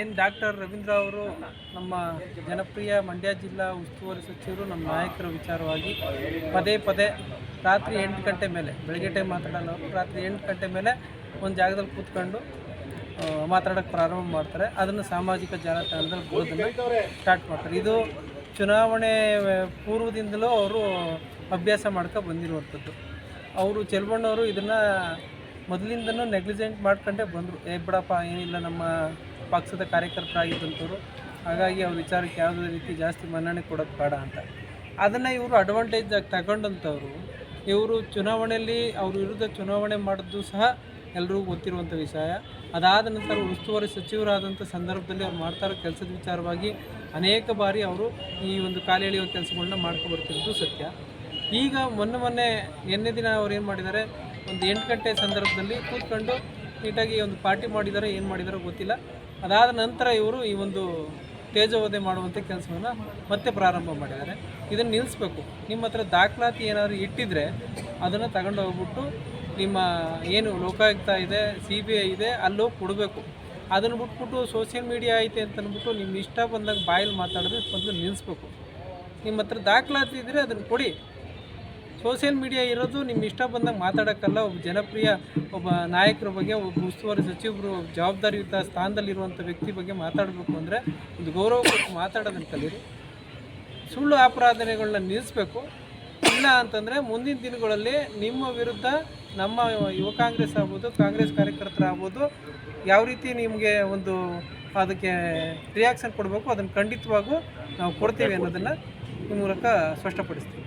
ಏನು ಡಾಕ್ಟರ್ ರವೀಂದ್ರ ಅವರು ನಮ್ಮ ಜನಪ್ರಿಯ ಮಂಡ್ಯ ಜಿಲ್ಲಾ ಉಸ್ತುವಾರಿ ಸಚಿವರು, ನಮ್ಮ ನಾಯಕರ ವಿಚಾರವಾಗಿ ಪದೇ ಪದೇ ರಾತ್ರಿ ಎಂಟು ಗಂಟೆ ಮೇಲೆ, ಬೆಳಗ್ಗೆ ಟೈಮ್ ಮಾತಾಡಲ್ಲ ಅವರು, ರಾತ್ರಿ ಎಂಟು ಗಂಟೆ ಮೇಲೆ ಒಂದು ಜಾಗದಲ್ಲಿ ಕೂತ್ಕೊಂಡು ಮಾತಾಡೋಕ್ಕೆ ಪ್ರಾರಂಭ ಮಾಡ್ತಾರೆ. ಅದನ್ನು ಸಾಮಾಜಿಕ ಜಾಲತಾಣದಲ್ಲಿ ಬರೋದನ್ನು ಸ್ಟಾರ್ಟ್ ಮಾಡ್ತಾರೆ. ಇದು ಚುನಾವಣೆ ಪೂರ್ವದಿಂದಲೂ ಅವರು ಅಭ್ಯಾಸ ಮಾಡ್ಕೊ ಬಂದಿರುವಂಥದ್ದು. ಅವರು ಚೆಲ್ಬಣ್ಣವರು ಇದನ್ನು ಮೊದಲಿಂದನೂ ನೆಗ್ಲಿಜೆಂಟ್ ಮಾಡ್ಕೊಂಡೇ ಬಂದರು. ಏ, ಬಿಡಪ್ಪ, ಏನಿಲ್ಲ, ನಮ್ಮ ಪಕ್ಷದ ಕಾರ್ಯಕರ್ತರಾಗಿದ್ದಂಥವ್ರು ಹಾಗಾಗಿ ಅವ್ರ ವಿಚಾರಕ್ಕೆ ಯಾವುದೇ ರೀತಿ ಜಾಸ್ತಿ ಮನ್ನಣೆ ಕೊಡೋದು ಬೇಡ ಅಂತ. ಅದನ್ನು ಇವರು ಅಡ್ವಾಂಟೇಜ್ ಆಗಿ ತಗೊಂಡಂಥವ್ರು, ಇವರು ಚುನಾವಣೆಯಲ್ಲಿ ಅವ್ರ ವಿರುದ್ಧ ಚುನಾವಣೆ ಮಾಡಿದ್ದು ಸಹ ಎಲ್ಲರಿಗೂ ಗೊತ್ತಿರುವಂಥ ವಿಷಯ. ಅದಾದ ನಂತರ ಉಸ್ತುವಾರಿ ಸಚಿವರಾದಂಥ ಸಂದರ್ಭದಲ್ಲಿ ಅವ್ರು ಮಾಡ್ತಾ ಇರೋ ಕೆಲಸದ ವಿಚಾರವಾಗಿ ಅನೇಕ ಬಾರಿ ಅವರು ಈ ಒಂದು ಕಾಲು ಎಳೆಯುವ ಕೆಲಸಗಳನ್ನ ಮಾಡ್ಕೊಬರ್ತಿರೋದು ಸತ್ಯ. ಈಗ ಮೊನ್ನೆ ಮೊನ್ನೆ ನಿನ್ನೆ ದಿನ ಅವ್ರು ಏನು ಮಾಡಿದ್ದಾರೆ? ಒಂದು ಎಂಟು ಗಂಟೆ ಸಂದರ್ಭದಲ್ಲಿ ಕೂತ್ಕೊಂಡು ನೀಟಾಗಿ ಒಂದು ಪಾರ್ಟಿ ಮಾಡಿದ್ದಾರೆ ಏನು ಮಾಡಿದಾರೋ ಗೊತ್ತಿಲ್ಲ. ಅದಾದ ನಂತರ ಇವರು ಈ ಒಂದು ತೇಜವಧೆ ಮಾಡುವಂಥ ಕೆಲಸವನ್ನು ಮತ್ತೆ ಪ್ರಾರಂಭ ಮಾಡಿದ್ದಾರೆ. ಇದನ್ನು ನಿಲ್ಲಿಸ್ಬೇಕು ನಿಮ್ಮ ಹತ್ರ ದಾಖಲಾತಿ ಏನಾದರೂ ಇಟ್ಟಿದ್ರೆ ಅದನ್ನು ತಗೊಂಡು ಹೋಗ್ಬಿಟ್ಟು ನಿಮ್ಮ ಏನು ಲೋಕಾಯುಕ್ತ ಇದೆ, ಸಿ ಬಿ ಐ ಇದೆ, ಅಲ್ಲೋಗಿ ಕೊಡಬೇಕು. ಅದನ್ನು ಬಿಟ್ಬಿಟ್ಟು ಸೋಷಿಯಲ್ ಮೀಡಿಯಾ ಐತೆ ಅಂತ ಅಂದ್ಬಿಟ್ಟು ನಿಮ್ಮ ಇಷ್ಟ ಬಂದಾಗ ಬಾಯಲ್ಲಿ ಮಾತಾಡಿದ್ರೆ ಮೊದಲು ನಿಲ್ಲಿಸ್ಬೇಕು ನಿಮ್ಮ ಹತ್ರ ದಾಖಲಾತಿ ಇದ್ದರೆ ಅದನ್ನು ಕೊಡಿ. ಸೋಷಿಯಲ್ ಮೀಡಿಯಾ ಇರೋದು ನಿಮ್ಮ ಇಷ್ಟ ಬಂದಾಗ ಮಾತಾಡೋಕ್ಕಲ್ಲ, ಒಬ್ಬ ಜನಪ್ರಿಯ ಒಬ್ಬ ನಾಯಕರ ಬಗ್ಗೆ, ಒಬ್ಬ ಉಸ್ತುವಾರಿ ಸಚಿವರು, ಜವಾಬ್ದಾರಿಯುತ ಸ್ಥಾನದಲ್ಲಿರುವಂಥ ವ್ಯಕ್ತಿ ಬಗ್ಗೆ ಮಾತಾಡಬೇಕು ಅಂದರೆ ಒಂದು ಗೌರವ ಕೊಟ್ಟು ಮಾತಾಡೋದನ್ನು ಕಲೀರಿ. ಸುಳ್ಳು ಆಪಾದನೆಗಳನ್ನ ನಿಲ್ಲಿಸ್ಬೇಕು ಇಲ್ಲ ಅಂತಂದರೆ ಮುಂದಿನ ದಿನಗಳಲ್ಲಿ ನಿಮ್ಮ ವಿರುದ್ಧ ನಮ್ಮ ಯುವ ಕಾಂಗ್ರೆಸ್ ಆಗ್ಬೋದು, ಕಾಂಗ್ರೆಸ್ ಕಾರ್ಯಕರ್ತರಾಗ್ಬೋದು ಯಾವ ರೀತಿ ನಿಮಗೆ ಒಂದು ಅದಕ್ಕೆ ರಿಯಾಕ್ಷನ್ ಕೊಡಬೇಕು, ಅದನ್ನು ಖಂಡಿತವಾಗೂ ನಾವು ಕೊಡ್ತೇವೆ ಅನ್ನೋದನ್ನು ಈ ಮೂಲಕ ಸ್ಪಷ್ಟಪಡಿಸ್ತೀವಿ